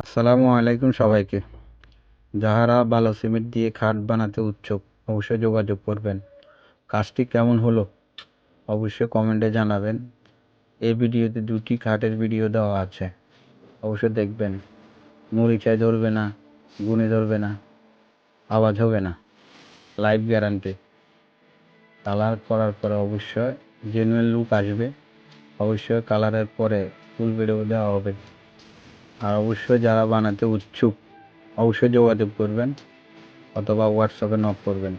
আসসালামু আলাইকুম সবাইকে। যাহারা ভালো সিমেন্ট দিয়ে খাট বানাতে উৎসুক, অবশ্যই যোগাযোগ করবেন। কাজটি কেমন হলো? অবশ্যই কমেন্টে জানাবেন। এই ভিডিওতে দুটি খাটের ভিডিও দেওয়া আছে। অবশ্যই দেখবেন। মরিচায় ধরবে না, গুনে ধরবে না, আওয়াজ হবে না। লাইভ গ্যারান্টি কালার করার পরে অবশ্যই জেনুয়েল লুক আসবে। অবশ্যই কালারের পরে ফুল ভিডিও দেওয়া হবে। আর অবশ্যই যারা বানাতে উৎসুক অবশ্যই যোগাযোগ করবেন অথবা হোয়াটসঅ্যাপে নক করবেন।